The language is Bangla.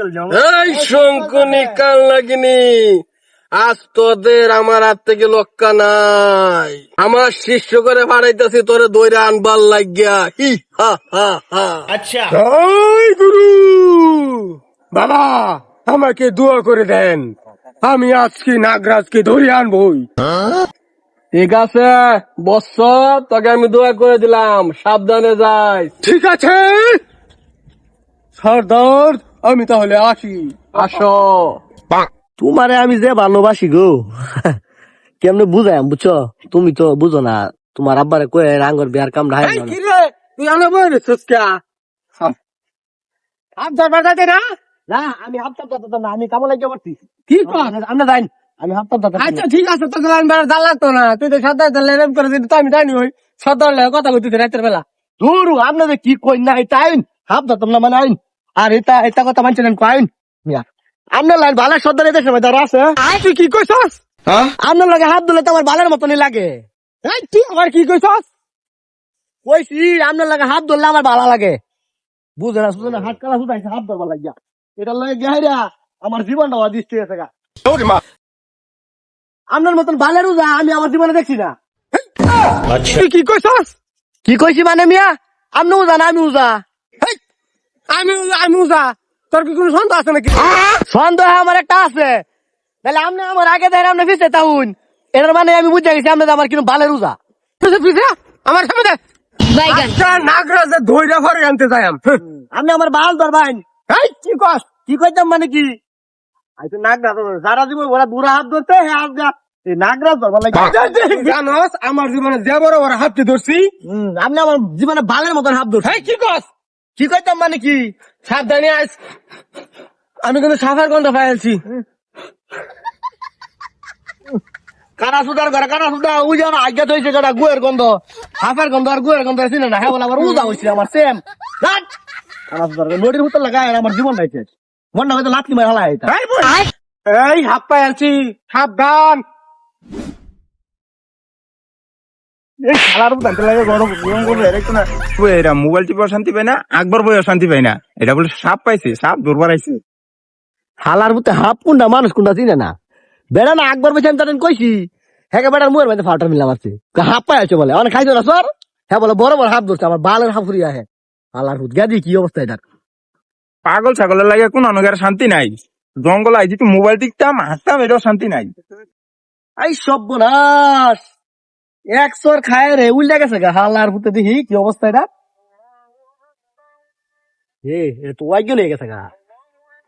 এই কাল লাগিনি আজ তোদের আমার হাত থেকে নাই। আমার শিষ্য করে তোরে দৈরে আনবার লাগিয়া। হি হা হা আচ্ছা। গুরু বাবা আমাকে দোয়া করে দেন। আমি আজকে নাগরাজকে ধরে আনবই। ঠিক আছে বৎস তোকে আমি দোয়া করে দিলাম। সাবধানে যাই ঠিক আছে। সর্দার আমি তাহলে আসি। আসো। তোমারে আমি যে ভালোবাসি গো। কেমনে বুঝাই বুঝছ? তুমি তো বুঝো না তোমার আব্বারে কয়ে রাঙ্গর বিয়ার কাম রাহাই রে? তুই আনো বই সুস্কা ধর বাজাতে না। না আমি হাফতাম দাদা না আমি কামে লাগিয়ে পারছি কি কর? আমরা যাই আমি হাফতাম দাদা আচ্ছা ঠিক আছে তোকে লাইন বেড়া জাল লাগতো না। তুই তো সর্দার তাহলে এরম করে দিবি তো আমি জানি ওই। সর্দার কথা কইতে রাতের বেলা। দূর আপনাদের কি কই না এটা আইন হাফ দাতাম না মানে আইন। আর এটা এটা কথা মানছিলেন কইন আপনার লাইন ভালো সর্দার এদের সময় দ্বারা আছে তুই কি কইছস? আপনার লাগে হাত দিলে তো আমার বালের মতনই লাগে। তুই আমার কি কইছস? কইছি আপনার লাগে হাত ধরলে আমার ভালো লাগে। বুঝে না বুঝে হাত কালা হাত ধরবার লাগিয়া। এটার লাগে গেহাইরা আমার জীবনটা অদৃষ্টি আছে গা। আপনার মতন বালের আমি আমার জীবনে দেখছি না। তুই কি কইছস? কি কইছি মানে মিয়া? আপনি উজা না আমি উজা। আমি আমি উজা। তোর কি কোনো সন্দেহ আছে নাকি? সন্দেহ আমার একটা আছে। তাহলে আপনি আমার আগে দেখে আপনি ফিসে তাহুন এটার মানে আমি বুঝে গেছি আপনি আমার কিন্তু বালের উজা। পিছে পিছে আমার সামনে দে। আচ্ছা নাগরাজে ধইরা ভরে আনতে যাই আম। আপনি আমার বাল ধরবেন এই কি কস? কি কইতাম মানে কি? আইতো নাগরাজ যারা দিব ওরা বুড়া হাত ধরতে হ্যাঁ হাত যা। এই নাগরাজ জানোস আমার জীবনে যে বড় বড় হাতটি ধরছি। হুম, আপনি আমার জীবনে বালের মতন হাত ধরছেন। এই কি কস? কি কইতাম মানে কি? সাবধানে আস আমি কিন্তু সাফার গন্ধ পাইছি কানা সুদার ঘরে কানা সুদা ওই যে আমার আজ্ঞা হয়েছে যেটা গুয়ের গন্ধ। গন্ধ আর গুয়ের গন্ধ চিনে না হ্যাঁ বলে আমার হয়েছিল আমার সেম কানা সুদার ঘরে নদীর ভিতর লাগায় আমার জীবন রাইছে মনটা হয়তো মারা হালাই এই এই হাত পাই আছি সাবধান এই খেলার জানতে লাগে গরম গরম করবে একটু না ওই এরা মোবাইল শান্তি পায় না আকবর বইও শান্তি পায় না। এটা বলে সাপ পাইছে সাপ দৌড়বার আইছে। হালার মধ্যে হাফ কোনটা মানুষ কোনটা চিনে না। বেড়া না আকবর বেছেন তাদের কইছি হ্যাঁ বেড়ার মুয়ের মধ্যে ফাটার মিলাম আছে হাফ পাই আছে বলে অনেক খাইছো না সর হ্যাঁ বলে বড় বড় হাফ ধরছে আমার বালের হাফ ফুরিয়া হ্যাঁ হালার হুদ গাদি কি অবস্থা এটার? পাগল ছাগলের লাগে কোন অনুগার শান্তি নাই। জঙ্গল আইছি তো মোবাইল টিকতাম হাঁটতাম এটাও শান্তি নাই। এই একশোর খায় রে উল্টা গেছে গা হালার হুতে দেখি, কি অবস্থা এটা? এটা তো ওয়াই লেগে গেছে গা।